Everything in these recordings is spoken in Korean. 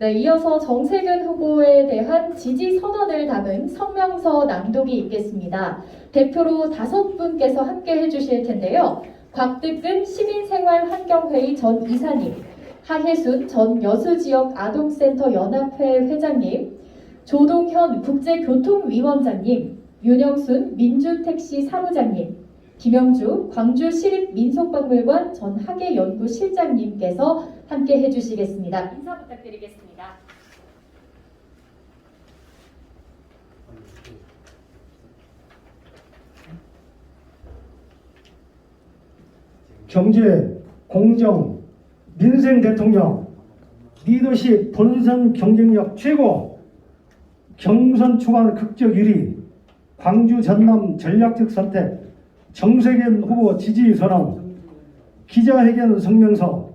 네, 이어서 정세균 후보에 대한 지지 선언을 담은 성명서 낭독이 있겠습니다. 대표로 다섯 분께서 함께 해주실 텐데요. 곽득근 시민생활환경회의 전 이사님, 하혜순 전 여수지역 아동센터 연합회 회장님, 조동현 국제교통위원장님, 윤영순 민주택시 사무장님, 김영주 광주시립민속박물관 전 학예연구실장님께서 함께 해주시겠습니다. 인사 부탁드리겠습니다. 경제, 공정, 민생 대통령, 리더십, 본선 경쟁력 최고, 경선 초반 극적 1위, 광주 전남 전략적 선택, 정세균 후보 지지 선언, 기자회견 성명서,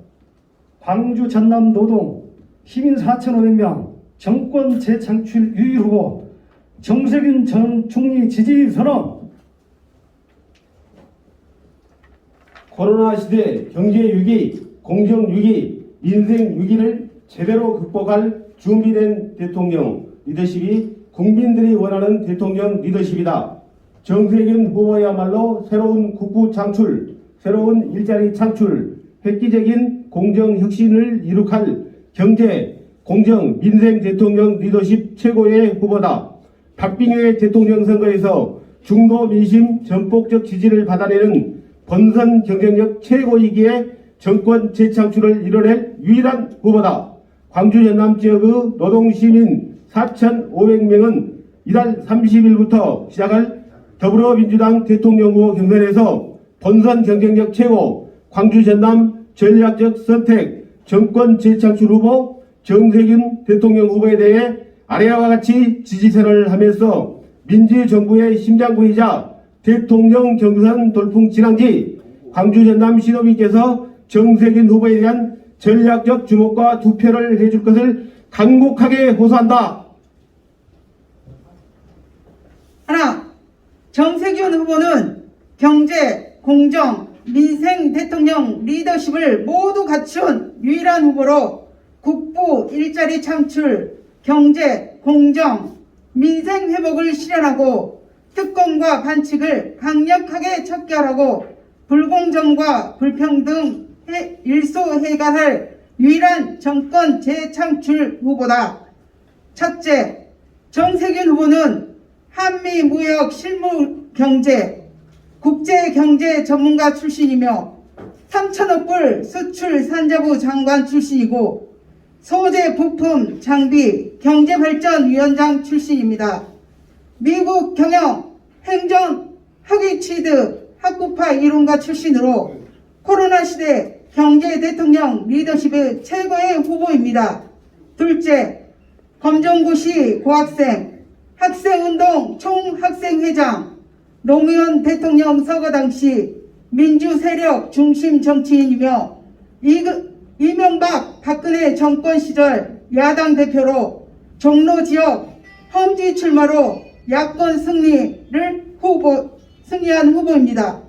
광주 전남 노동 시민 4,500명 정권 재창출 유일 후보 정세균 전 총리 지지 선언 코로나 시대 경제 위기, 공정 위기, 민생 위기를 제대로 극복할 준비된 대통령 리더십이 국민들이 원하는 대통령 리더십이다. 정세균 후보야말로 새로운 국부 창출, 새로운 일자리 창출, 획기적인 공정 혁신을 이룩할 경제, 공정, 민생 대통령 리더십 최고의 후보다. 박빙의 대통령 선거에서 중도 민심 전폭적 지지를 받아내는 본선 경쟁력 최고이기에 정권 재창출을 이뤄낼 유일한 후보다. 광주 전남 지역의 노동시민 4,500명은 이달 30일부터 시작할 더불어민주당 대통령 후보 경선에서 본선 경쟁력 최고 광주 전남 전략적 선택 정권 재창출 후보 정세균 대통령 후보에 대해 아래와 같이 지지선을 하면서 민주정부의 심장부이자 대통령 경선 돌풍 진앙지 광주 전남 시도민께서 정세균 후보에 대한 전략적 주목과 투표를 해줄 것을 간곡하게 호소한다. 하나, 정세균 후보는 경제, 공정, 민생 대통령 리더십을 모두 갖춘 유일한 후보로 국부 일자리 창출, 경제, 공정, 민생 회복을 실현하고 특권과 반칙을 강력하게 척결하고 불공정과 불평등 해- 일소 해결할 유일한 정권 재창출 후보다. 첫째, 정세균 후보는 한미 무역 실무 경제, 국제 경제 전문가 출신이며 3천억 불 수출 산자부 장관 출신이고 소재 부품 장비 경제발전위원장 출신입니다. 미국 경영 행정 학위치드 학구파 이론가 출신으로 코로나 시대 경제 대통령 리더십의 최고의 후보입니다. 둘째, 검정고시 고학생 학생운동 총학생회장 노무현 대통령 서거 당시 민주 세력 중심 정치인이며 이- 이명박 박근혜 정권 시절 야당 대표로 종로 지역 험지 출마로 야권 승리를 후보 승리한 후보입니다.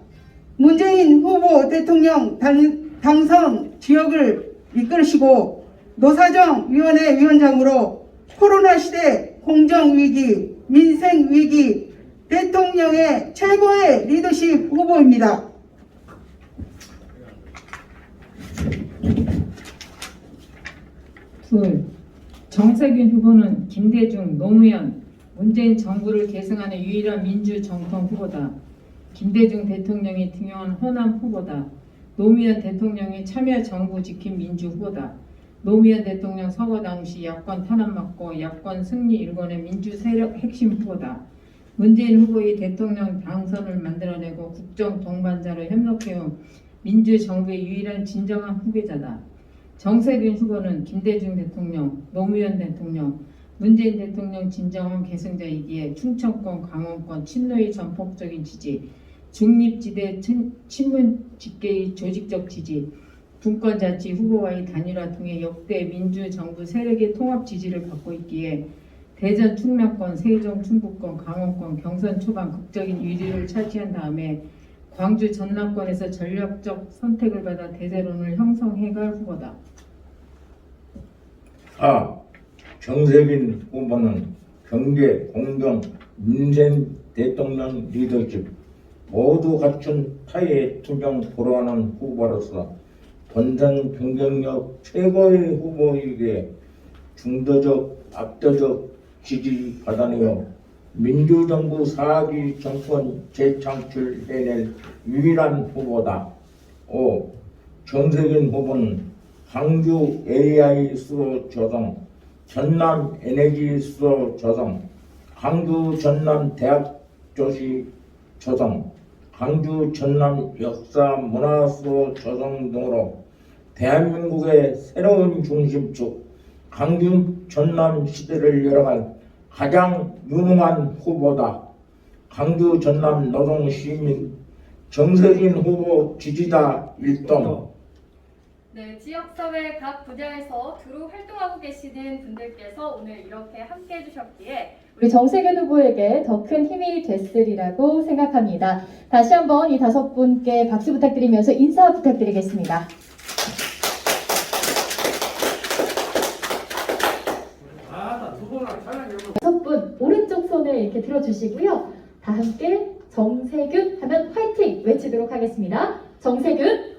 문재인 후보 대통령 당, 당선 지역을 이끌으시고 노사정 위원회 위원장으로 코로나 시대 공정 위기, 민생 위기, 대통령의 최고의 리더십 후보입니다. 둘, 정세균 후보는 김대중, 노무현, 문재인 정부를 계승하는 유일한 민주 정통 후보다. 김대중 대통령이 등용한 호남 후보다. 노무현 대통령이 참여 정부 지킨 민주 후보다. 노무현 대통령 서거 당시 야권 탄압 맞고 야권 승리 일궈낸 민주 세력 핵심 후보다. 문재인 후보의 대통령 당선을 만들어내고 국정 동반자로 협력해온 민주 정부의 유일한 진정한 후계자다. 정세균 후보는 김대중 대통령, 노무현 대통령, 문재인 대통령 진정한 계승자이기에 충청권, 강원권 친노의 전폭적인 지지, 중립지대 친- 친문 집계의 조직적 지지, 분권자치 후보와의 단일화 등의 역대 민주정부 세력의 통합 지지를 받고 있기에 대전 충남권, 세종 충북권, 강원권 경선 초반 극적인 1위를 차지한 다음에 광주 전남권에서 전략적 선택을 받아 대세론을 형성해갈 후보다. 아, 정세균 후보는 경제, 공정, 민생 대통령 리더십 모두 갖춘 타의 투정 불허하는 후보로서 본선 경쟁력 최고의 후보에게 중도적, 압도적 지지 받아내어 민주정부 4기 정권 재창출해낼 유일한 후보다. 5. 정세균 후보는 광주 AI 수로 조성, 전남 에너지 수로 조성, 광주 전남 대학 조시 조성, 광주 전남 역사 문화 수로 조성 등으로 대한민국의 새로운 중심축 광주 전남 시대를 열어갈 가장 유능한 후보다. 광주 전남 노동 시민 정세진 후보 지지자 일동 네, 지역사회 각 분야에서 두루 활동하고 계시는 분들께서 오늘 이렇게 함께 해주셨기에 우리 정세균 후보에게 더 큰 힘이 됐으리라고 생각합니다. 다시 한번 이 다섯 분께 박수 부탁드리면서 인사 부탁드리겠습니다. 다섯 분 오른쪽 손을 이렇게 들어주시고요. 다 함께 정세균 하면 화이팅 외치도록 하겠습니다. 정세균